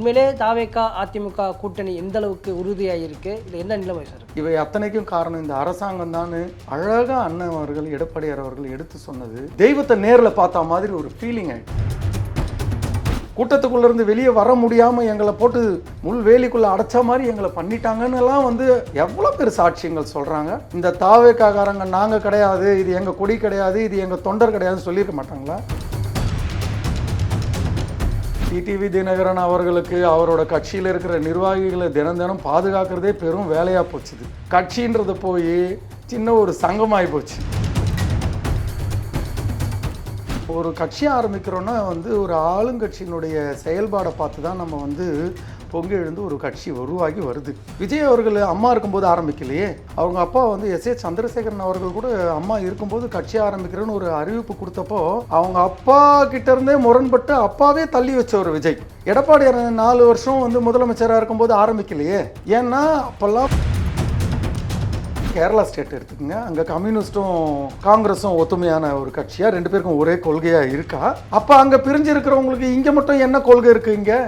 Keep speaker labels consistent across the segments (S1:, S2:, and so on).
S1: உண்மையிலே தாவேக்கா அதிமுக கூட்டணி எந்த அளவுக்கு உறுதியாக இருக்கு இது என்ன நிலைமை சார்?
S2: இவை அத்தனைக்கும் காரணம் இந்த அரசாங்கம் தான் அழகா அண்ணன் அவர்கள் எடப்பாடியார் அவர்கள் எடுத்து சொன்னது. தெய்வத்தை நேர்ல பார்த்த மாதிரி ஒரு ஃபீலிங் கூட்டத்துக்குள்ள இருந்து வெளியே வர முடியாம எங்களை போட்டு முள் வேலிக்குள்ள அடைச்ச மாதிரி எங்களை பண்ணிட்டாங்கன்னு எல்லாம் வந்து எவ்வளவு பேர் சாட்சியங்கள் சொல்றாங்க. இந்த தாவேக்காரங்க நாங்க கிடையாது இது எங்க கொடி கிடையாது இது எங்க தொண்டர் கிடையாதுன்னு சொல்லியிருக்க மாட்டாங்களா? டிடிவி தினகரன் அவர்களுக்கு அவரோட கட்சியில் இருக்கிற நிர்வாகிகளை தினம் தினம் பாதுகாக்கிறதே பெரும் வேலையாக போச்சுது. கட்சின்றது போய் சின்ன ஒரு சங்கமாகி போச்சு. ஒரு கட்சி ஆரம்பிக்கிறோன்னா வந்து ஒரு ஆளுங்கட்சியினுடைய செயல்பாடை பார்த்து தான் நம்ம வந்து பொங்கி எழுந்து ஒரு கட்சி உருவாகி வருது. விஜய் அவர்கள் அம்மா இருக்கும்போது ஆரம்பிக்கலையே? அவங்க அப்பா வந்து எஸ். ஏ. சந்திரசேகரன் அவர்கள் கூட அம்மா இருக்கும்போது கட்சி ஆரம்பிக்கிறேன்னு ஒரு அறிவிப்பு கொடுத்தப்போ அவங்க அப்பா கிட்ட இருந்தே முரண்பட்டு அப்பாவே தள்ளி வச்ச ஒரு விஜய். எடப்பாடி நாலு வருஷம் வந்து முதலமைச்சராக இருக்கும்போது ஆரம்பிக்கலையே? ஏன்னா அப்போல்லாம் கேரளா ஸ்டேட் எடுத்துக்கோங்க. அங்கே கம்யூனிஸ்ட்டும் காங்கிரஸும் ஒத்துமையான ஒரு கட்சியாக ரெண்டு பேருக்கும் ஒரே கொள்கையாக இருக்கா? அப்போ அங்கே பிரிஞ்சு இருக்கிறவங்களுக்கு இங்கே மட்டும் என்ன கொள்கை இருக்குது இங்கே?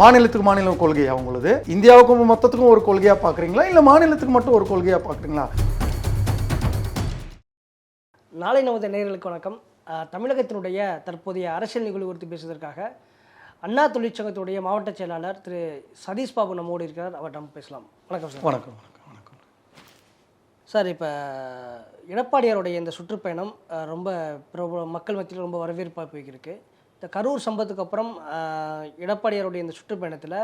S2: மாநிலத்துக்கு மாநிலம் கொள்கையா உங்களுது? இந்தியாவுக்கும் மொத்தத்துக்கும் ஒரு கொள்கையாக பார்க்குறீங்களா? இல்லை மாநிலத்துக்கு மட்டும் ஒரு கொள்கையாக பார்க்குறீங்களா?
S1: நாளை நமது நேயர்களுக்கு வணக்கம். தமிழகத்தினுடைய தற்போதைய அரசியல் நிகழ்வு குறித்து பேசுவதற்காக அண்ணா தொழிற்சங்கத்துடைய மாவட்ட செயலாளர் திரு சதீஷ் பாபு நம்மோடு இருக்கிறார். அவர்கிட்ட பேசலாம். வணக்கம் சார்.
S2: வணக்கம் வணக்கம் வணக்கம்.
S1: சார் இப்போ எடப்பாடியாருடைய இந்த சுற்றுப்பயணம் ரொம்ப பிரபல மக்கள் மத்தியில் ரொம்ப வரவேற்பாக போய்க்கிருக்கு. இந்த கரூர் சம்பவத்துக்கு அப்புறம் எடப்பாடியாருடைய இந்த சுற்றுப்பயணத்தில்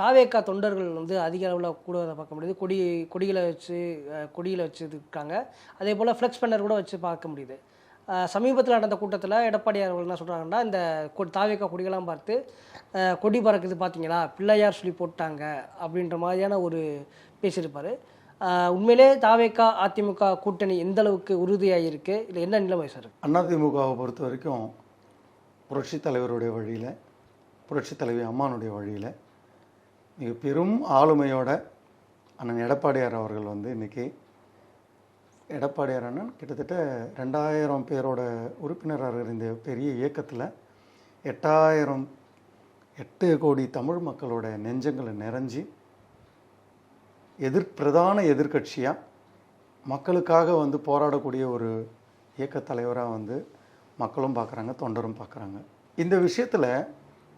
S1: தாவேக்கா தொண்டர்கள் வந்து அதிக அளவில் கூடுவதை பார்க்க முடியுது. கொடி கொடிகளை வச்சு கொடியில் வச்சுருக்காங்க. அதே போல் ஃப்ளெக்ஸ் பேனர் கூட வச்சு பார்க்க முடியுது. சமீபத்தில் நடந்த கூட்டத்தில் எடப்பாடியார் அவர்கள் என்ன சொல்கிறாங்கன்னா இந்த கொ- தாவேக்கா கொடிகளாம் பார்த்து கொடி பறக்குது பார்த்தீங்களா பிள்ளையார் சொல்லி போட்டாங்க அப்படின்ற மாதிரியான ஒரு பேசியிருப்பார். உண்மையிலே தாவேக்கா அதிமுக கூட்டணி எந்த அளவுக்கு உறுதியாக இருக்குது இல்லை என்ன நிலைமை சார்?
S2: அதிமுகவை பொறுத்த வரைக்கும் புரட்சி தலைவருடைய வழியில் புரட்சி தலைவி அம்மானுடைய வழியில் மிக பெரும் ஆளுமையோட அண்ணன் எடப்பாடியார் அவர்கள் வந்து இன்னைக்கு எடப்பாடியார் அண்ணன் கிட்டத்தட்ட ரெண்டாயிரம் பேரோட உறுப்பினராக இருந்த பெரிய இயக்கத்தில் எட்டாயிரம் எட்டு கோடி தமிழ் மக்களோட நெஞ்சங்களை நிறைஞ்சி எதிர் பிரதான எதிர்க்கட்சியாக மக்களுக்காக வந்து போராடக்கூடிய ஒரு இயக்க தலைவராக வந்து மக்களும் பார்க்குறாங்க தொண்டரும் பார்க்குறாங்க. இந்த விஷயத்தில்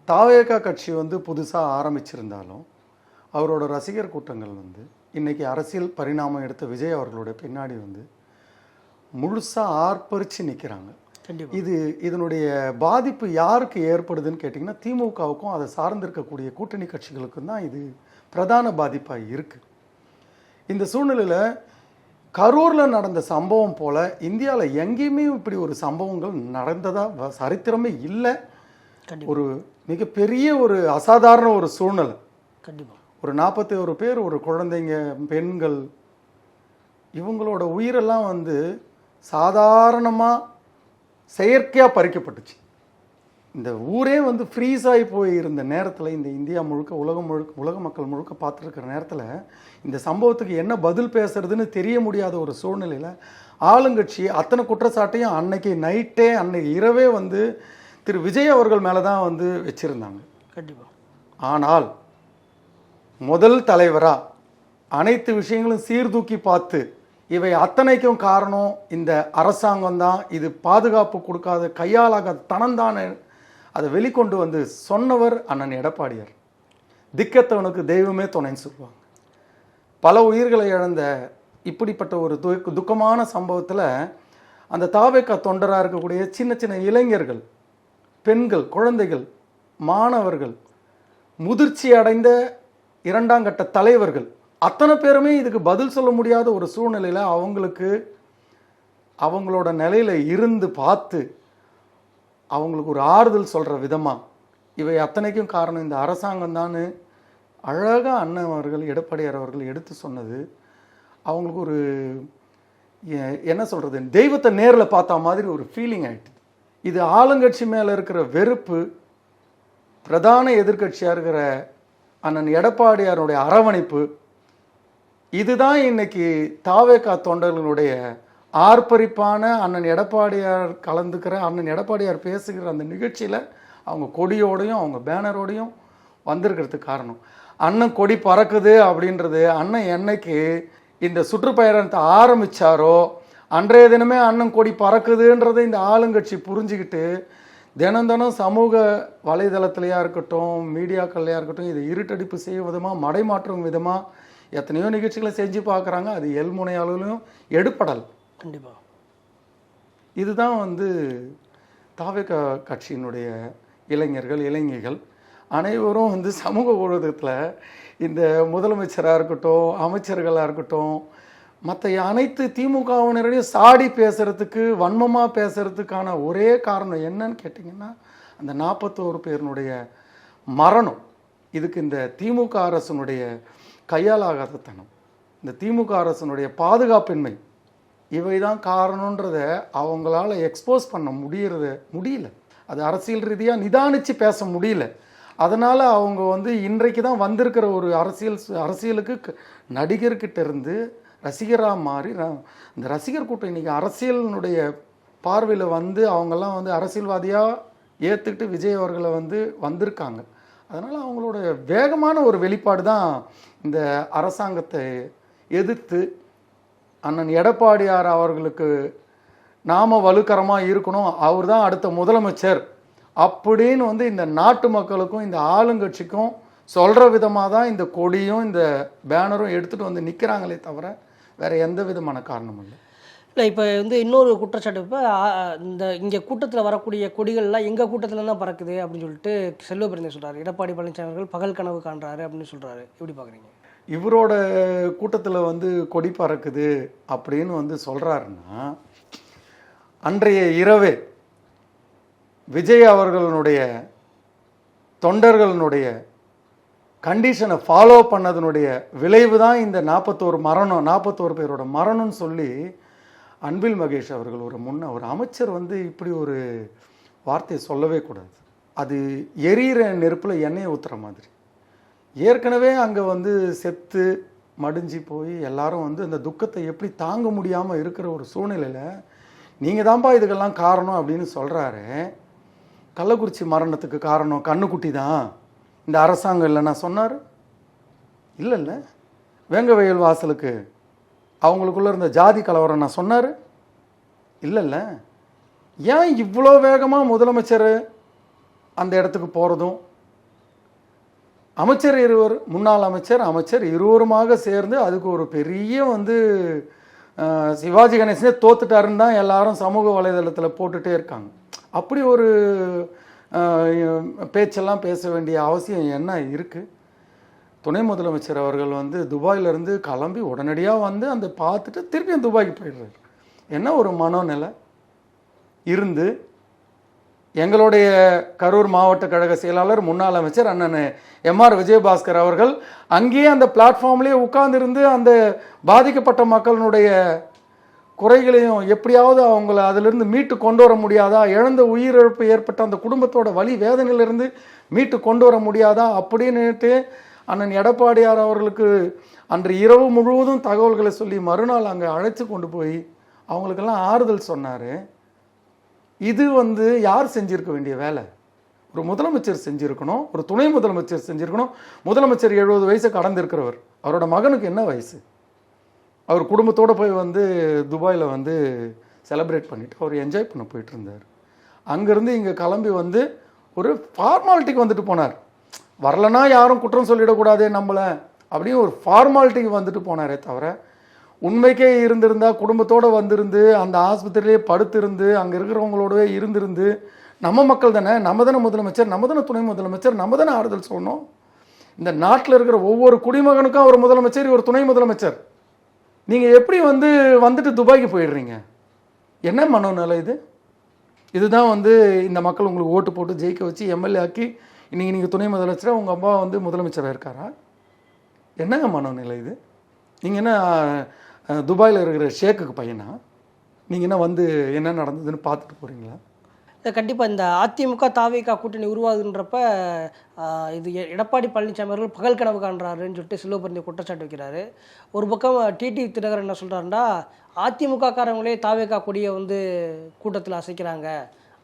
S2: தாவேகா கட்சி வந்து புதுசாக ஆரம்பிச்சிருந்தாலும் அவரோட ரசிகர் கூட்டங்கள் வந்து இன்னைக்கு அரசியல் பரிணாமம் எடுத்த விஜய் அவர்களுடைய பின்னாடி வந்து முழுசாக ஆர்ப்பரித்து நிற்கிறாங்க இது இதனுடைய பாதிப்பு யாருக்கு ஏற்படுதுன்னு கேட்டிங்கன்னா திமுகவுக்கும் அதை சார்ந்திருக்கக்கூடிய கூட்டணி கட்சிகளுக்கும் தான் இது பிரதான பாதிப்பாக இருக்குது இந்த சூழ்நிலையில் கரூரில் நடந்த சம்பவம் போல் இந்தியாவில் எங்கேயுமே இப்படி ஒரு சம்பவங்கள் நடந்ததாக சரித்திரமே இல்லை. ஒரு மிகப்பெரிய ஒரு அசாதாரண ஒரு சூழ்நிலை.
S1: கண்டிப்பாக
S2: ஒரு நாற்பத்தி ஒரு பேர் ஒரு குழந்தைங்க பெண்கள் இவங்களோட உயிரெல்லாம் வந்து சாதாரணமாக செயற்கையாக பறிக்கப்பட்டுச்சு. இந்த ஊரே வந்து ஃப்ரீஸ் ஆகி போய் இருந்த நேரத்தில் இந்த இந்தியா முழுக்க உலகம் முழுக்க உலக மக்கள் முழுக்க பார்த்துருக்கிற நேரத்தில் இந்த சம்பவத்துக்கு என்ன பதில் பேசுறதுன்னு தெரிய முடியாத ஒரு சூழ்நிலையில் ஆளுங்கட்சி அத்தனை குற்றச்சாட்டையும் அன்னைக்கு நைட்டே அன்னைக்கு இரவே வந்து திரு. விஜய் அவர்கள் மேலே தான் வந்து வச்சுருந்தாங்க.
S1: கண்டிப்பாக
S2: ஆனால் முதல் தலைவரா அனைத்து விஷயங்களும் சீர்தூக்கி பார்த்து இவை அத்தனைக்கும் காரணம் இந்த அரசாங்கம் தான். இது பாதுகாப்பு கொடுக்காத கையாளாகாத தனம்தானே அதை வெளிக்கொண்டு வந்து சொன்னவர் அண்ணன் எடப்பாடியார். திக்கத்தவனுக்கு தெய்வமே துணைன்னு சொல்லுவாங்க. பல உயிர்களை இழந்த இப்படிப்பட்ட ஒரு துக்க துக்கமான சம்பவத்தில் அந்த தாவேக்கா தொண்டராக இருக்கக்கூடிய சின்ன சின்ன இளைஞர்கள் பெண்கள் குழந்தைகள் மாணவர்கள் முதிர்ச்சி அடைந்த இரண்டாம் கட்ட தலைவர்கள் அத்தனை பேருமே இதுக்கு பதில் சொல்ல முடியாத ஒரு சூழ்நிலையில் அவங்களுக்கு அவங்களோட நிலையில் இருந்து பார்த்து அவங்களுக்கு ஒரு ஆறுதல் சொல்கிற விதமாக இவை அத்தனைக்கும் காரணம் இந்த அரசாங்கம் தான் அழகாக அண்ணன் அவர்கள் எடப்பாடியார் அவர்கள் எடுத்து சொன்னது. அவங்களுக்கு ஒரு என்ன சொல்கிறது தெய்வத்தை நேரில் பார்த்த மாதிரி ஒரு ஃபீலிங் ஆகிட்டு இது ஆளுங்கட்சி மேலே இருக்கிற வெறுப்பு பிரதான எதிர்க்கட்சியாக இருக்கிற அண்ணன் எடப்பாடியாருடைய அரவணைப்பு இதுதான் இன்னைக்கு தாவேக்கா தொண்டர்களுடைய ஆர்ப்பரிப்பான அண்ணன் எடப்பாடியார் கலந்துக்கிற அண்ணன் எடப்பாடியார் பேசுகிற அந்த நிகழ்ச்சியில் அவங்க கொடியோடையும் அவங்க பேனரோடையும் வந்திருக்கிறதுக்கு காரணம். அண்ணன் கொடி பறக்குது அப்படின்றது அண்ணன் என்னைக்கு இந்த சுற்றுப்பயணத்தை ஆரம்பிச்சாரோ அன்றைய தினமே அண்ணன் கொடி பறக்குதுன்றதை இந்த ஆளுங்கட்சி புரிஞ்சுக்கிட்டு தினம் தினம் சமூக வலைதளத்துலையா இருக்கட்டும் மீடியாக்கள்லையாக இருக்கட்டும் இதை இருட்டடிப்பு செய்யும் விதமாக மடைமாற்றும் விதமாக எத்தனையோ நிகழ்ச்சிகளை செஞ்சு பார்க்குறாங்க. அது எல்முனை அளவிலும் எடுப்படல்.
S1: கண்டிப்பாக
S2: இதுதான் வந்து தாவக கட்சியினுடைய இளைஞர்கள் இளைஞர்கள் அனைவரும் வந்து சமூக ஊடகத்தில் இந்த முதலமைச்சராக இருக்கட்டும் அமைச்சர்களாக இருக்கட்டும் மற்ற அனைத்து திமுகவினரையும் சாடி பேசுறதுக்கு வன்மமாக பேசுறதுக்கான ஒரே காரணம் என்னன்னு கேட்டிங்கன்னா அந்த நாற்பத்தோரு பேருனுடைய மரணம். இதுக்கு இந்த திமுக அரசனுடைய கையாலாகாதத்தனம் இந்த திமுக அரசனுடைய பாதுகாப்பின்மை. இவை தான் காரணன்றத அவங்களால எக்ஸ்போஸ் பண்ண முடியறது முடியல. அது அரசியல் ரீதியாக நிதானித்து பேச முடியல. அதனால் அவங்க வந்து இன்றைக்கு தான் வந்திருக்கிற ஒரு அரசியல் அரசியலுக்கு நடிகர்கிட்ட இருந்து ரசிகராக மாறி இந்த ரசிகர் கூட்டம் இன்றைக்கி அரசியலினுடைய பார்வையில் வந்து அவங்கெல்லாம் வந்து அரசியல்வாதியாக ஏற்றுக்கிட்டு விஜய் அவர்களை வந்து வந்திருக்காங்க. அதனால் அவங்களோட வேகமான ஒரு வெளிப்பாடு தான் இந்த அரசாங்கத்தை எதிர்த்து அண்ணன் எடப்பாடியார் அவர்களுக்கு நாம வலுக்கரமாக இருக்கணும். அவர் தான் அடுத்த முதலமைச்சர். அப்படின்னு வந்து இந்த நாட்டு மக்களுக்கும் இந்த ஆளுங்கட்சிக்கும் சொல்கிற விதமாக தான் இந்த கொடியும் இந்த பேனரும் எடுத்துகிட்டு வந்து நிற்கிறாங்களே தவிர வேறு எந்த விதமான காரணமும் இல்லை.
S1: இல்லை இப்போ வந்து இன்னொரு குற்றச்சாட்டு இப்போ இந்த இங்கே கூட்டத்தில் வரக்கூடிய கொடிகள்லாம் எங்கள் கூட்டத்தில் தான் பறக்குது அப்படின்னு சொல்லிட்டு செல்வ பிறந்தே சொல்கிறாரு எடப்பாடி பழனிசாமி அவர்கள் பகல் கனவு காண்றாரு அப்படின்னு சொல்கிறாரு எப்படி பார்க்குறீங்க
S2: இவரோட கூட்டத்தில் வந்து கொடி பறக்குது அப்படின்னு வந்து சொல்கிறாருன்னா அன்றைய இரவே விஜய் அவர்களுடைய தொண்டர்களுடைய கண்டிஷனை ஃபாலோ பண்ணதனுடைய விளைவு தான் இந்த நாற்பத்தோரு மரணம் நாற்பத்தோரு பேரோட மரணம்னு சொல்லி அன்பில் மகேஷ் அவர்கள் ஒரு முன்ன ஒரு அமைச்சர் வந்து இப்படி ஒரு வார்த்தையை சொல்லவே கூடாது. அது எரியிற நெருப்பில் எண்ணெயை ஊற்றுற மாதிரி. ஏற்கனவே அங்கே வந்து செத்து மடிஞ்சு போய் எல்லாரும் வந்து அந்த துக்கத்தை எப்படி தாங்க முடியாமல் இருக்கிற ஒரு சூழ்நிலையில் நீங்கள் தான்ப்பா இதுக்கெல்லாம் காரணம் அப்படின்னு சொல்கிறாரு கள்ளக்குறிச்சி மரணத்துக்கு காரணம் கண்ணுக்குட்டி தான். இந்த அரசாங்கம் இல்லைன்னா சொன்னார். இல்லை இல்லை வேங்க வயல் வாசலுக்கு அவங்களுக்குள்ள இருந்த ஜாதி கலவரம் நான் சொன்னார். இல்லைல்ல. ஏன் இவ்வளோ வேகமாக முதலமைச்சர் அந்த இடத்துக்கு போகிறதும் அமைச்சர் இருவர் முன்னாள் அமைச்சர் அமைச்சர் இருவருமாக சேர்ந்து அதுக்கு ஒரு பெரிய வந்து சிவாஜி கணேசனே தோத்துட்டாருன்னு தான் எல்லாரும் சமூக வலைதளத்தில் போட்டுட்டே இருக்காங்க. அப்படி ஒரு பேச்செல்லாம் பேச வேண்டிய அவசியம் என்ன இருக்குது துணை முதலமைச்சர் அவர்கள் வந்து துபாயிலேருந்து கிளம்பி உடனடியாக வந்து அந்த பார்த்துட்டு திருப்பியும் துபாய்க்கு போயிடுறாரு. என்ன ஒரு மனோநிலை? இருந்து எங்களுடைய கரூர் மாவட்ட கழக செயலாளர் முன்னாள் அமைச்சர் அண்ணன் எம்ஆர் விஜயபாஸ்கர் அவர்கள் அங்கேயே அந்த பிளாட்ஃபார்ம்லேயே உட்கார்ந்துருந்து அந்த பாதிக்கப்பட்ட மக்களினுடைய குறைகளையும் எப்படியாவது அவங்கள அதிலிருந்து மீட்டு கொண்டு வர முடியாதா? இழந்த உயிரிழப்பு ஏற்பட்ட அந்த குடும்பத்தோட வழி வேதனையிலிருந்து மீட்டு கொண்டு வர முடியாதா? அப்படின்னுட்டு அண்ணன் எடப்பாடியார் அவர்களுக்கு அன்று இரவு முழுவதும் தகவல்களை சொல்லி மறுநாள் அங்கே அழைச்சி கொண்டு போய் அவங்களுக்கெல்லாம் ஆறுதல் சொன்னார். இது வந்து யார் செஞ்சிருக்க வேண்டிய வேலை? ஒரு முதலமைச்சர் செஞ்சுருக்கணும் ஒரு துணை முதலமைச்சர் செஞ்சுருக்கணும். முதலமைச்சர் எழுபது வயசு கடந்திருக்கிறவர். அவரோட மகனுக்கு என்ன வயசு? அவர் குடும்பத்தோடு போய் வந்து துபாயில் வந்து செலப்ரேட் பண்ணிட்டு அவர் என்ஜாய் பண்ண போயிட்டு இருந்தார். அங்கேருந்து இங்கே கிளம்பி வந்து ஒரு ஃபார்மாலிட்டிக்கு வந்துட்டு போனார். வரலன்னா யாரும் குற்றம் சொல்லிடக்கூடாதே நம்மளை அப்படின்னு ஒரு ஃபார்மாலிட்டிக்கு வந்துட்டு போனாரே தவிர உண்மைக்கே இருந்திருந்தா குடும்பத்தோடு வந்திருந்து அந்த ஆஸ்பத்திரியிலே படுத்திருந்து அங்கே இருக்கிறவங்களோடவே இருந்திருந்து நம்ம மக்கள் தானே நம்ம தானே முதலமைச்சர் நம்ம தானே துணை முதலமைச்சர் நம்ம தானே ஆறுதல் சொன்னோம் இந்த நாட்டில் இருக்கிற ஒவ்வொரு குடிமகனுக்கும் அவர் முதலமைச்சர் இவர் துணை முதலமைச்சர். நீங்கள் எப்படி வந்து வந்துட்டு துபாய்க்கு போயிடுறீங்க? என்ன மனோநிலை இது? இதுதான் வந்து இந்த மக்கள் உங்களுக்கு ஓட்டு போட்டு ஜெயிக்க வச்சு எம்எல்ஏ ஆக்கி இன்றைக்கி நீங்கள் துணை முதலமைச்சராக உங்கள் அப்பா வந்து முதலமைச்சராக இருக்காரா? என்னங்க மனோநிலை இது? நீங்கள் என்ன துபாயில் இருக்கிற ஷேக்குக்கு பையனா? நீங்கள் என்ன வந்து என்ன நடந்ததுன்னு பார்த்துட்டு போகிறீங்களா
S1: கண்டிப்பாக இந்த அதிமுக தாவேகா கூட்டணி உருவாகுன்றப்ப இது எடப்பாடி பழனிசாமி அவர்கள் பகல் கனவு காண்றாருன்னு சொல்லிட்டு சிலுவபுரந்தி குற்றச்சாட்டு வைக்கிறாரு. ஒரு பக்கம் டிடி தினகரன் என்ன சொல்கிறாருன்னா அதிமுக காரங்களே தாவேகா கொடியை வந்து கூட்டத்தில் அசைக்கிறாங்க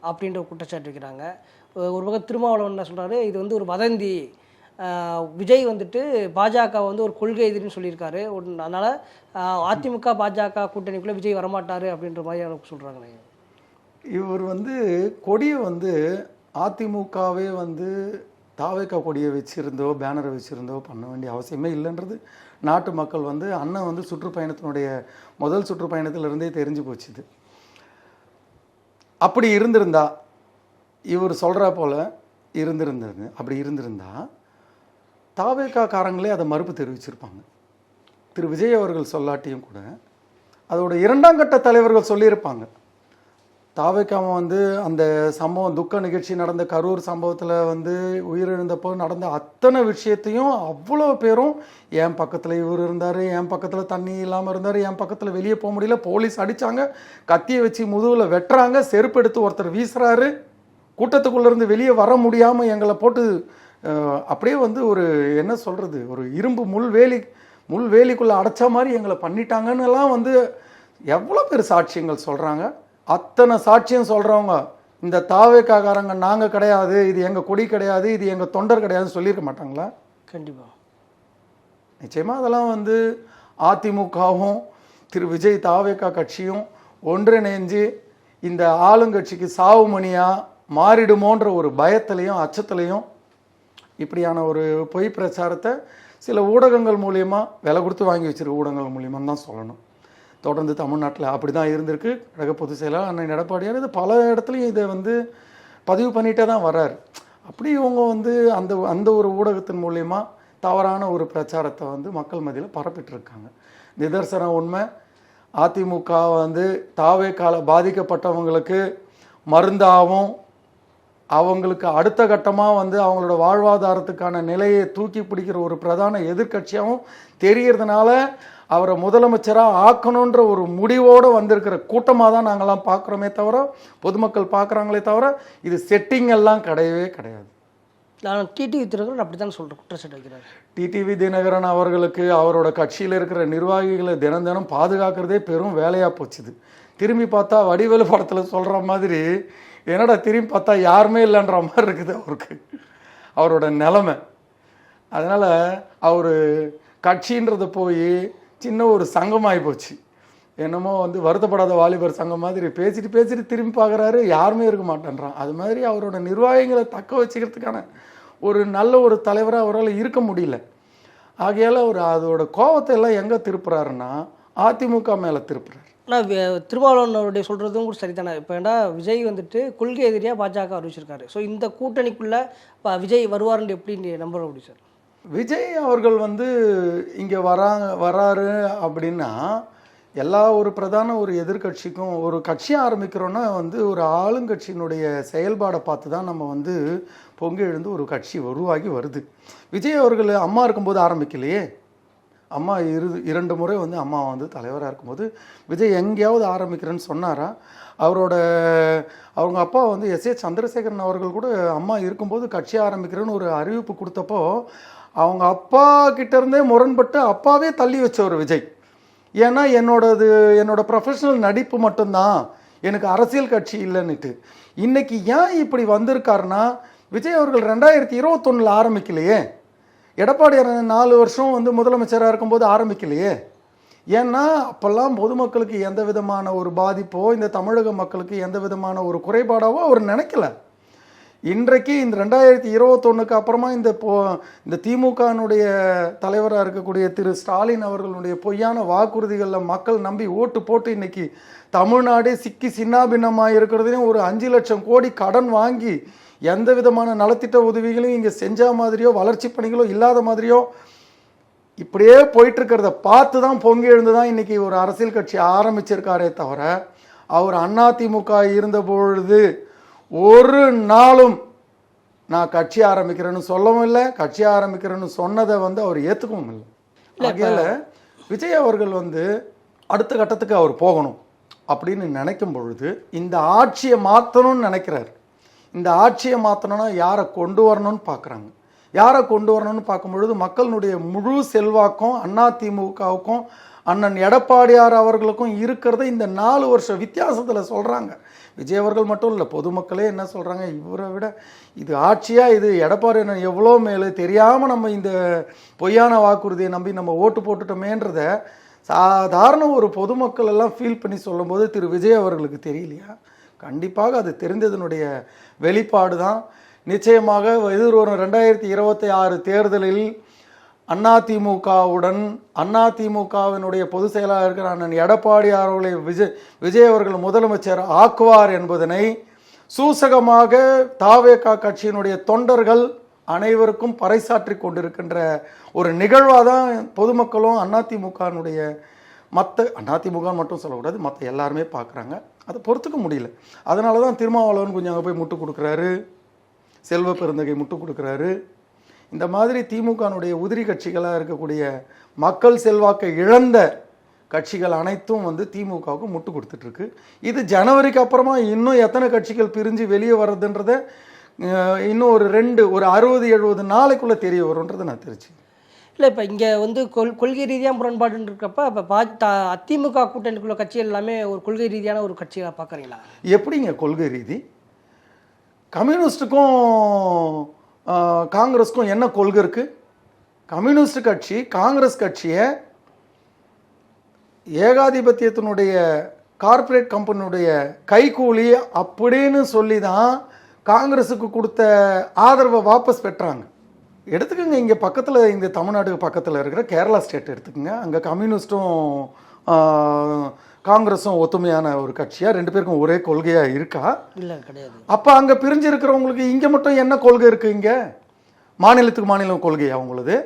S1: அப்படின்ற குற்றச்சாட்டு வைக்கிறாங்க. ஒரு பக்கம் திருமாவளவன் என்ன சொல்கிறாரு இது வந்து ஒரு வதந்தி விஜய் வந்துட்டு பாஜக வந்து ஒரு கொள்கை எதிரின்னு சொல்லியிருக்காரு. அதனால் அதிமுக பாஜக கூட்டணிக்குள்ளே விஜய் வரமாட்டார் அப்படின்ற மாதிரி எனக்கு சொல்கிறாங்க
S2: இவர் வந்து கொடியை வந்து அதிமுகவே வந்து தாவேக்கா கொடியை வச்சுருந்தோ பேனரை வச்சுருந்தோ பண்ண வேண்டிய அவசியமே இல்லைன்றது நாட்டு மக்கள் வந்து அண்ணன் வந்து சுற்றுப்பயணத்தினுடைய முதல் சுற்றுப்பயணத்திலிருந்தே தெரிஞ்சு போச்சுது. அப்படி இருந்திருந்தா இவர் சொல்கிறா போல இருந்திருந்தது. அப்படி இருந்திருந்தா தாவேக்கா காரங்களே அதை மறுப்பு தெரிவிச்சிருப்பாங்க. திரு. விஜய் அவர்கள் சொல்லாட்டியும் கூட அதோட இரண்டாம் கட்ட தலைவர்கள் சொல்லியிருப்பாங்க. தாவேக்காம வந்து அந்த சம்பவம் துக்க நிகழ்ச்சி நடந்த கரூர் சம்பவத்தில் வந்து உயிரிழந்தப்போ நடந்த அத்தனை விஷயத்தையும் அவ்வளோ பேரும் என் பக்கத்தில் இவர் இருந்தார் என் பக்கத்தில் தண்ணி இல்லாமல் இருந்தார் என் பக்கத்தில் வெளியே போக முடியல போலீஸ் அடித்தாங்க கத்தியை வச்சு முதுகில் வெட்டுறாங்க செருப்பு எடுத்து ஒருத்தர் வீசுகிறாரு கூட்டத்துக்குள்ளேருந்து வெளியே வர முடியாமல் எங்களை போட்டு அப்படியே வந்து ஒரு என்ன சொல்கிறது ஒரு இரும்பு முள்வேலி முள்வேலிக்குள்ளே அடைச்ச மாதிரி எங்களை பண்ணிட்டாங்கன்னு எல்லாம் வந்து எவ்வளோ பேர் சாட்சியங்கள் சொல்கிறாங்க அத்தனை சாட்சியம் சொல்கிறவங்க இந்த தாவேக்காகாரங்க நாங்கள் கிடையாது இது எங்கள் கொடி கிடையாது இது எங்கள் தொண்டர் கிடையாதுன்னு சொல்லியிருக்க மாட்டாங்களா?
S1: கண்டிப்பாக
S2: நிச்சயமாக அதெல்லாம் வந்து அதிமுகவும் திரு விஜய் தாவேக்கா கட்சியும் ஒன்றிணைஞ்சு இந்த ஆளுங்கட்சிக்கு சாவுமணியா மாறிடுமோன்ற ஒரு பயத்திலையும் அச்சத்திலையும் இப்படியான ஒரு பொய் பிரச்சாரத்தை சில ஊடகங்கள் மூலயமா விலை கொடுத்து வாங்கி வச்சிருக்க ஊடகங்கள் மூலியமாக தான் சொல்லணும். தொடர்ந்து தமிழ்நாட்டில் அப்படி தான் இருந்திருக்கு. கழக பொதுச் செயலாளர் அண்ணன் எடப்பாடியார் இது பல இடத்துலையும் இதை வந்து பதிவு பண்ணிகிட்டே தான் வர்றார். அப்படி இவங்க வந்து அந்த அந்த ஒரு ஊடகத்தின் மூலயமா தவறான ஒரு பிரச்சாரத்தை வந்து மக்கள் மத்தியில் பரப்பிட்டுருக்காங்க. நிதர்சனம் உண்மை. அதிமுக வந்து தாவே கால பாதிக்கப்பட்டவங்களுக்கு மருந்தாகவும் அவங்களுக்கு அடுத்த கட்டமாக வந்து அவங்களோட வாழ்வாதாரத்துக்கான நிலையை தூக்கி பிடிக்கிற ஒரு பிரதான எதிர்க்கட்சியாகவும் தெரியறதுனால அவரை முதலமைச்சராக ஆக்கணுன்ற ஒரு முடிவோடு வந்திருக்கிற கூட்டமாக தான் நாங்கள்லாம் பார்க்குறோமே தவிர பொதுமக்கள் பார்க்குறாங்களே தவிர இது செட்டிங் எல்லாம் கிடையவே கிடையாது.
S1: நான் டிடிவி தினகரன் அப்படி தான் சொல்கிறேன் குற்றச்சாட்டு வைக்கிறாரு.
S2: டிடிவி தினகரன் அவர்களுக்கு அவரோட கட்சியில் இருக்கிற நிர்வாகிகளை தினம் தினம் பாதுகாக்கிறதே பெரும் வேலையாக போச்சுது. திரும்பி பார்த்தா வடிவேலு படத்தில் சொல்கிற மாதிரி என்னடா திரும்பி பார்த்தா யாருமே இல்லைன்ற மாதிரி இருக்குது அவருக்கு. அவரோட நிலமை. அதனால் அவர் கட்சின்றது போய் சின்ன ஒரு சங்கமாகி போச்சு. என்னமோ வந்து வருத்தப்படாத வாலிபர் சங்கம் மாதிரி பேசிட்டு பேசிட்டு திரும்பி பார்க்குறாரு யாருமே இருக்க மாட்டேன்றான். அது மாதிரி அவரோட நிர்வாகிகளை தக்க வச்சுக்கிறதுக்கான ஒரு நல்ல ஒரு தலைவராக அவரால் இருக்க முடியல. ஆகையால் அவர் அதோட கோவத்தை எல்லாம் எங்கே திருப்புறாருன்னா அதிமுக மேலே திருப்புறாரு.
S1: ஆனால் திருமாவளவனுடைய சொல்கிறதும் கூட சரிதானே? இப்போ ஏன்னா விஜய் வந்துட்டு கொள்கை எதிரியாக பாஜக அறிவிச்சிருக்காரு. ஸோ இந்த கூட்டணிக்குள்ளே இப்போ விஜய் வருவாருன்னு எப்படி நீ நம்புற முடியும் சார்
S2: விஜய் அவர்கள் வந்து இங்கே வராங்க வராரு அப்படின்னா எல்லா ஒரு பிரதான ஒரு எதிர்க்கட்சிக்கும் ஒரு கட்சி ஆரம்பிக்கிறோன்னா வந்து ஒரு ஆளுங்கட்சியினுடைய செயல்பாடை பார்த்து தான் நம்ம வந்து பொங்கி எழுந்து ஒரு கட்சி உருவாகி வருது. விஜய் அவர்கள் அம்மா இருக்கும்போது ஆரம்பிக்கலையே? அம்மா இரு இரண்டு முறை வந்து அம்மா வந்து தலைவராக இருக்கும்போது விஜய் எங்கேயாவது ஆரம்பிக்கிறேன்னு சொன்னாரா? அவரோட அவங்க அப்பா வந்து எஸ் ஏ சந்திரசேகரன் அவர்கள் கூட அம்மா இருக்கும்போது கட்சி ஆரம்பிக்கிறேன்னு ஒரு அறிவிப்பு கொடுத்தப்போ அவங்க அப்பா கிட்டேருந்தே முரண்பட்டு அப்பாவே தள்ளி வச்சவர் விஜய். ஏன்னா என்னோடது என்னோட ப்ரொஃபஷனல் நடிப்பு மட்டும்தான். எனக்கு அரசியல் கட்சி இல்லைன்னுட்டு. இன்னைக்கு ஏன் இப்படி வந்திருக்காருன்னா விஜய் அவர்கள் ரெண்டாயிரத்தி இருபத்தொன்னில் ஆரம்பிக்கலையே. எடப்பாடியார் நாலு வருஷம் வந்து முதலமைச்சராக இருக்கும்போது ஆரம்பிக்கலையே. ஏன்னா அப்போல்லாம் பொதுமக்களுக்கு எந்த விதமான ஒரு பாதிப்போ இந்த தமிழக மக்களுக்கு எந்த விதமான ஒரு குறைபாடாவோ அவர் நினைக்கல. இன்றைக்கு இந்த ரெண்டாயிரத்தி இருபத்தொன்னுக்கு அப்புறமா இந்த போ இந்த திமுகனுடைய தலைவராக இருக்கக்கூடிய திரு ஸ்டாலின் அவர்களுடைய பொய்யான வாக்குறுதிகளில் மக்கள் நம்பி ஓட்டு போட்டு இன்னைக்கு தமிழ்நாடே சிக்கி சின்னாபின்னமாக இருக்கிறதையும் ஒரு அஞ்சு லட்சம் கோடி கடன் வாங்கி எந்த விதமான நலத்திட்ட உதவிகளையும் இங்கே செஞ்ச மாதிரியோ வளர்ச்சி பணிகளோ இல்லாத மாதிரியோ இப்படியே போயிட்டு இருக்கிறத பார்த்து தான் பொங்கி எழுந்து தான் இன்னைக்கு ஒரு அரசியல் கட்சி ஆரம்பிச்சிருக்காரே தவிர அவர் அதிமுக இருந்த பொழுது ஒரு நாளும் நான் கட்சி ஆரம்பிக்கிறேன்னு சொல்லவும் இல்லை. கட்சி ஆரம்பிக்கிறேன்னு சொன்னதை வந்து அவர் ஏற்றுக்கவும் இல்லை. ஆகையால விஜய் அவர்கள் வந்து அடுத்த கட்டத்துக்கு அவர் போகணும் அப்படின்னு நினைக்கும் பொழுது இந்த ஆட்சியை மாற்றணும்னு நினைக்கிறார். இந்த ஆட்சியை மாற்றணும்னா யாரை கொண்டு வரணும்னு பார்க்குறாங்க. யாரை கொண்டு வரணும்னு பார்க்கும்பொழுது மக்களுடைய முழு செல்வாக்கும் அதிமுகவுக்கும் அண்ணன் எடப்பாடியார் அவர்களுக்கும் இருக்கிறத இந்த நாலு வருஷம் வித்தியாசத்தில் சொல்கிறாங்க விஜய் அவர்கள் மட்டும் இல்லை பொதுமக்களே என்ன சொல்கிறாங்க இவரை விட இது ஆட்சியாக இது எடப்பாடி அண்ணன் எவ்வளோ மேலே? தெரியாமல் நம்ம இந்த பொய்யான வாக்குறுதியை நம்பி நம்ம ஓட்டு போட்டுட்டோமேன்றத சாதாரண ஒரு பொதுமக்கள் எல்லாம் ஃபீல் பண்ணி சொல்லும்போது திரு விஜய் அவர்களுக்கு தெரியலையா? கண்டிப்பாக அது தெரிந்ததனுடைய வெளிப்பாடு தான் நிச்சயமாக எதிர்வரும் ரெண்டாயிரத்தி இருபத்தி ஆறு தேர்தலில் அதிமுகவுடன் அதிமுகவினுடைய பொதுச் செயலாளர் இருக்கிற அண்ணன் எடப்பாடி அவர்களை விஜய் விஜய் அவர்கள் முதலமைச்சர் ஆக்குவார் என்பதனை சூசகமாக தாவேகா கட்சியினுடைய தொண்டர்கள் அனைவருக்கும் பறைசாற்றி கொண்டிருக்கின்ற ஒரு நிகழ்வாக தான் பொதுமக்களும் அதிமுகனுடைய மற்ற அதிமுக மட்டும் சொல்லக்கூடாது மற்ற எல்லாருமே பார்க்குறாங்க. அதை பொறுத்துக்க முடியல. அதனால தான் திருமாவளவன் கொஞ்சம் அங்கே போய் முட்டு கொடுக்குறாரு. செல்வ பெருந்தகை முட்டு கொடுக்குறாரு. இந்த மாதிரி திமுகனுடைய உதிரி கட்சிகளாக இருக்கக்கூடிய மக்கள் செல்வாக்கை இழந்த கட்சிகள் அனைத்தும் வந்து திமுகவுக்கு முட்டு கொடுத்துட்ருக்கு இது ஜனவரிக்கு அப்புறமா இன்னும் எத்தனை கட்சிகள் பிரிஞ்சு வெளியே வர்றதுன்றத இன்னும் ஒரு ரெண்டு ஒரு அறுபது எழுபது நாளைக்குள்ளே தெரிய வரும்ன்றதை நான் தெரிச்சு
S1: இல்லை இப்போ இங்கே வந்து கொள் கொள்கை ரீதியாக முரண்பாடுன்னு இருக்கப்ப இப்போ பா த அதிமுக கூட்டணிக்குள்ள கட்சிகள் எல்லாமே ஒரு கொள்கை ரீதியான ஒரு கட்சியாக பார்க்குறீங்களா
S2: எப்படிங்க கொள்கை ரீதி? கம்யூனிஸ்ட்டுக்கும் காங்கிரஸுக்கும் என்ன கொள்கை இருக்குது கம்யூனிஸ்ட் கட்சி காங்கிரஸ் கட்சியை ஏகாதிபத்தியத்தினுடைய கார்ப்பரேட் கம்பெனியுடைய கைக்கூலி அப்படின்னு சொல்லி தான் காங்கிரஸுக்கு கொடுத்த ஆதரவை வாபஸ் பெற்றாங்க. எடுத்துக்கோங்க இங்கே பக்கத்தில் இந்த தமிழ்நாட்டுக்கு பக்கத்தில் இருக்கிற கேரளா ஸ்டேட் எடுத்துக்கோங்க. அங்கே கம்யூனிஸ்ட்டும் காங்கிரஸும் ஒத்துமையான ஒரு கட்சியாக ரெண்டு பேருக்கும் ஒரே கொள்கையாக இருக்கா?
S1: இல்லை கிடையாது.
S2: அப்போ அங்கே பிரிஞ்சு இருக்கிறவங்களுக்கு இங்கே மட்டும் என்ன கொள்கை இருக்குது இங்கே? மாநிலத்துக்கு மாநிலம் கொள்கையா உங்களுது?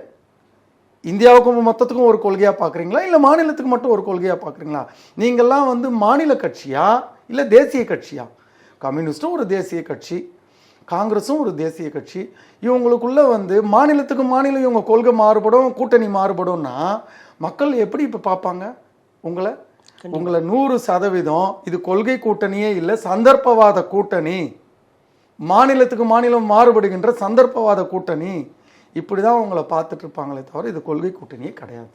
S2: இந்தியாவுக்கும் மொத்தத்துக்கும் ஒரு கொள்கையாக பார்க்குறீங்களா இல்லை மாநிலத்துக்கு மட்டும் ஒரு கொள்கையாக பார்க்குறீங்களா நீங்கள்லாம் வந்து மாநில கட்சியா இல்லை தேசிய கட்சியா? கம்யூனிஸ்ட்டும் ஒரு தேசிய கட்சி. காங்கிரஸும் ஒரு தேசிய கட்சி. இவங்களுக்குள்ள வந்து மாநிலத்துக்கு மாநிலம் இவங்க கொள்கை மாறுபடும் கூட்டணி மாறுபடும்னா மக்கள் எப்படி இப்போ பார்ப்பாங்க? உங்களை? உங்களை நூறு சதவீதம் இது கொள்கை கூட்டணியே இல்லை சந்தர்ப்பவாத கூட்டணி. மாநிலத்துக்கு மாநிலம் மாறுபடுகின்ற சந்தர்ப்பவாத கூட்டணி. இப்படி தான் உங்களை பார்த்துட்டு இருப்பாங்களே தவிர இது கொள்கை கூட்டணியே கிடையாது.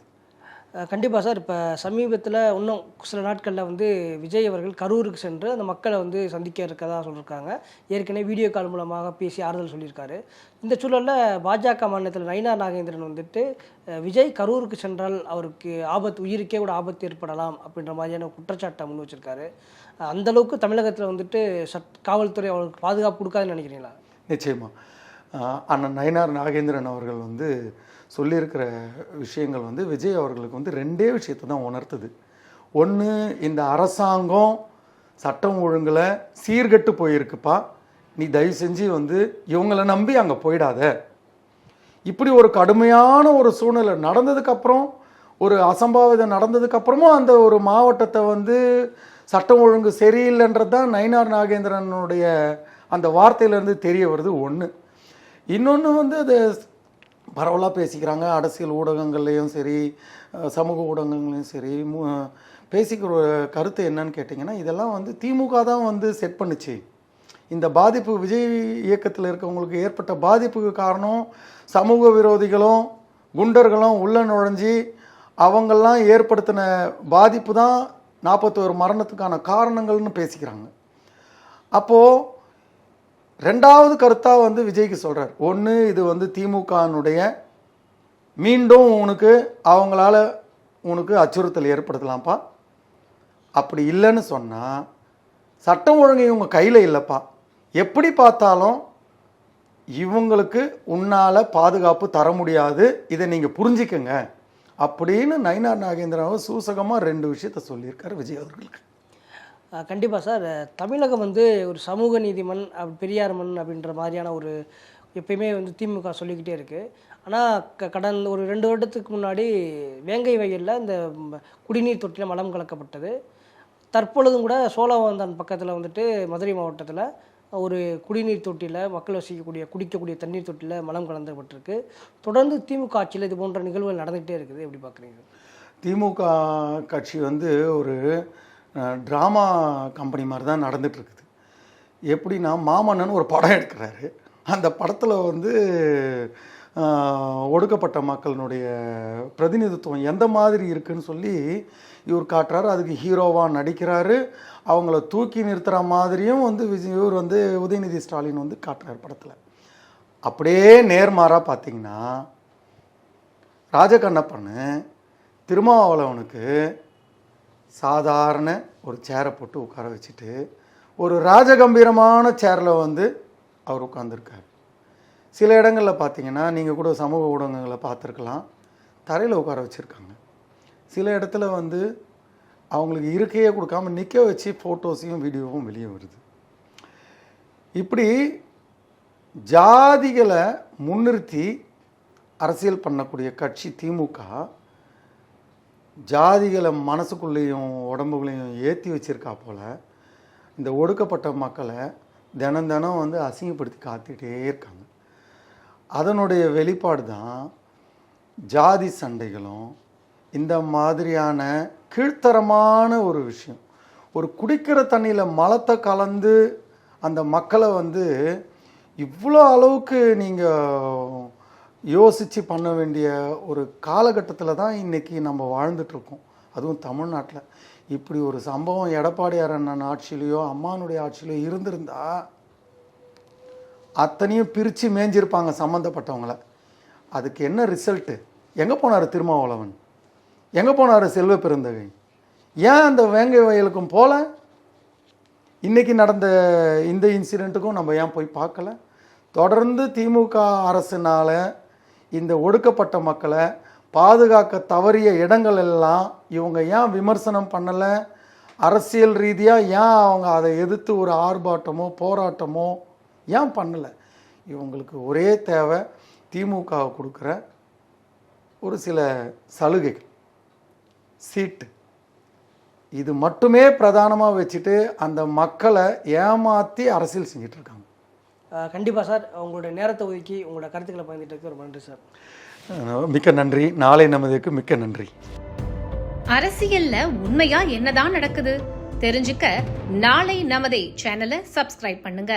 S1: கண்டிப்பாக சார். இப்போ சமீபத்தில் இன்னும் சில நாட்களில் வந்து விஜய் அவர்கள் கரூருக்கு சென்று அந்த மக்களை வந்து சந்திக்க இருக்கதா சொல்லியிருக்காங்க ஏற்கனவே வீடியோ கால் மூலமாக பேசி ஆறுதல் சொல்லியிருக்காரு. இந்த சூழலில் பாஜக மாநிலத்தில் நயினா நாகேந்திரன் வந்துட்டு விஜய் கரூருக்கு சென்றால் அவருக்கு ஆபத்து உயிருக்கே கூட ஆபத்து ஏற்படலாம் அப்படின்ற மாதிரியான குற்றச்சாட்டை முன் வச்சிருக்காரு. அந்தளவுக்கு தமிழகத்தில் வந்துட்டு சட் காவல்துறை அவருக்கு பாதுகாப்பு கொடுக்காதுன்னு நினைக்கிறீங்களா?
S2: நிச்சயமாக ஆனால் அண்ணன் நயனார் நாகேந்திரன் அவர்கள் வந்து சொல்லியிருக்கிற விஷயங்கள் வந்து விஜய் அவர்களுக்கு வந்து ரெண்டே விஷயத்தை தான் உணர்த்துது. ஒன்று இந்த அரசாங்கம் சட்டம் ஒழுங்கில் சீர்கெட்டு போயிருக்குப்பா. நீ தயவு செஞ்சு வந்து இவங்களை நம்பி அங்கே போயிடாத. இப்படி ஒரு கடுமையான ஒரு சூழ்நிலை நடந்ததுக்கப்புறம் ஒரு அசம்பாவிதம் நடந்ததுக்கப்புறமும் அந்த ஒரு மாவட்டத்தை வந்து சட்டம் ஒழுங்கு சரியில்லைன்றது தான் நயினார் நாகேந்திரனுடைய அந்த வார்த்தையிலேருந்து தெரிய வருது ஒன்று இன்னொன்று வந்து அது பரவலாக பேசிக்கிறாங்க. அரசியல் ஊடகங்கள்லேயும் சரி சமூக ஊடகங்கள்லேயும் சரி மு- பேசிக்கிற ஒரு கருத்து என்னன்னு கேட்டிங்கன்னா இதெல்லாம் வந்து திமுக தான் வந்து செட் பண்ணுச்சு. இந்த பாதிப்பு விஜய் இயக்கத்தில் இருக்கவங்களுக்கு ஏற்பட்ட பாதிப்புக்கு காரணம் சமூக விரோதிகளும் குண்டர்களும் உள்ள நுழைஞ்சி அவங்கெல்லாம் ஏற்படுத்தின பாதிப்பு தான் நாற்பத்தோரு மரணத்துக்கான காரணங்கள்னு பேசிக்கிறாங்க. அப்போது ரெண்டாவது கருத்தாக வந்து விஜய்க்கு சொல்கிறார் ஒன்று இது வந்து திமுகனுடைய மீண்டும் உனக்கு அவங்களால உனக்கு அச்சுறுத்தல் ஏற்படுத்தலாம்ப்பா. அப்படி இல்லைன்னு சொன்னால் சட்டம் ஒழுங்கு இவங்க கையில் இல்லைப்பா. எப்படி பார்த்தாலும் இவங்களுக்கு உன்னால் பாதுகாப்பு தர முடியாது இதை நீங்கள் புரிஞ்சிக்கங்க. அப்படின்னு நயினார் நாகேந்திராவை சூசகமாக ரெண்டு விஷயத்த சொல்லியிருக்காரு விஜய் அவர்களுக்கு.
S1: கண்டிப்பாக சார். தமிழகம் வந்து ஒரு சமூக நீதி மண் அப்படி பெரியார் மண் அப்படின்ற மாதிரியான ஒரு எப்பயுமே வந்து திமுக சொல்லிக்கிட்டே இருக்குது ஆனால் க கடந்த ஒரு ரெண்டு வருடத்துக்கு முன்னாடி வேங்கை வயலில் இந்த குடிநீர் தொட்டியில் மலம் கலக்கப்பட்டது. தற்பொழுதும் கூட சோழவந்தான் பக்கத்தில் வந்துட்டு மதுரை மாவட்டத்தில் ஒரு குடிநீர் தொட்டியில் மக்கள் வசிக்கக்கூடிய குடிக்கக்கூடிய தண்ணீர் தொட்டியில் மலம் கலந்துப்பட்டிருக்கு தொடர்ந்து திமுக ஆட்சியில் இது போன்ற நிகழ்வுகள் நடந்துகிட்டே இருக்குது. எப்படி பார்க்குறீங்க
S2: திமுக கட்சி வந்து ஒரு ட்ராமா கம்பெனி மாதிரி தான் நடந்துகிட்ருக்குது. எப்படின்னா மாமன்னன் ஒரு படம் எடுக்கிறாரு. அந்த படத்தில் வந்து ஒடுக்கப்பட்ட மக்களினுடைய பிரதிநிதித்துவம் எந்த மாதிரி இருக்குன்னு சொல்லி இவர் காட்டுறாரு. அதுக்கு ஹீரோவாக நடிக்கிறாரு. அவங்கள தூக்கி நிறுத்துகிற மாதிரியும் வந்து விஜய் இவர் வந்து உதயநிதி ஸ்டாலின் வந்து காட்டுறாரு படத்தில். அப்படியே நேர்மாறாக பார்த்தீங்கன்னா ராஜகண்ணப்பன்னு திருமாவளவனுக்கு சாதாரண ஒரு சேரை போட்டு உட்கார வச்சுட்டு ஒரு ராஜகம்பீரமான சேரில் வந்து அவர் உட்காந்துருக்கார் சில இடங்களில் பார்த்தீங்கன்னா நீங்கள் கூட சமூக ஊடகங்களை பார்த்துருக்கலாம் தரையில் உட்கார வச்சுருக்காங்க. சில இடத்துல வந்து அவங்களுக்கு இருக்கையே கொடுக்காம நிற்க வச்சு ஃபோட்டோஸையும் வீடியோவும் வெளியே வருது. இப்படி ஜாதிகளை முன்னிறுத்தி அரசியல் பண்ணக்கூடிய கட்சி திமுக ஜாதிகளை மனசுக்குள்ளேயும் உடம்புகளையும் ஏற்றி வச்சிருக்கா போல இந்த ஒடுக்கப்பட்ட மக்களை தினம் தினம் வந்து அசிங்கப்படுத்தி காத்துக்கிட்டே இருக்காங்க. அதனுடைய வெளிப்பாடு தான் ஜாதி சண்டைகளும் இந்த மாதிரியான கீழ்த்தரமான ஒரு விஷயம். ஒரு குடிக்கிற தண்ணியில் மலத்தை கலந்து அந்த மக்களை வந்து இவ்வளோ அளவுக்கு நீங்கள் யோசித்து பண்ண வேண்டிய ஒரு காலகட்டத்தில் தான் இன்றைக்கி நம்ம வாழ்ந்துட்டுருக்கோம் அதுவும் தமிழ்நாட்டில். இப்படி ஒரு சம்பவம் எடப்பாடியார் அண்ணன் ஆட்சியிலையோ அம்மானுடைய ஆட்சியிலையோ இருந்திருந்தா அத்தனையும் பிரித்து மேய்ஞ்சிருப்பாங்க சம்மந்தப்பட்டவங்கள அதுக்கு என்ன ரிசல்ட்டு எங்கே போனார் திருமாவளவன்? எங்கே போனார் செல்வ பெருந்தகை? ஏன் அந்த வேங்கை வயலுக்கும் போல? இன்றைக்கி நடந்த இந்த இன்சிடெண்ட்டுக்கும் நம்ம ஏன் போய் பார்க்கல? தொடர்ந்து திமுக அரசுனால் இந்த ஒடுக்கப்பட்ட மக்களை பாதுகாக்க தவறிய இடங்கள் எல்லாம் இவங்க ஏன் விமர்சனம் பண்ணலை? அரசியல் ரீதியாக ஏன் அவங்க அதை எதிர்த்து ஒரு ஆர்ப்பாட்டமோ போராட்டமோ ஏன் பண்ணலை? இவங்களுக்கு ஒரே தேவை திமுக கொடுக்குற ஒரு சில சலுகைகள். சீட்டு. இது மட்டுமே பிரதானமாக வச்சுட்டு அந்த மக்களை ஏமாற்றி அரசியல் செஞ்சிட்ருக்காங்க
S1: கண்டிப்பாக சார். உங்களுடைய நேரத்தை ஒதுக்கி உங்களோட கருத்துக்களை பகிர்ந்துட்டு ரொம்ப நன்றி சார்.
S2: மிக்க நன்றி. நாளை நமதுக்கு மிக்க நன்றி.
S3: அரசியல்ல உண்மையா என்னதான் நடக்குது? தெரிஞ்சுக்க நாளை நமதே சேனலை சப்ஸ்கிரைப் பண்ணுங்க.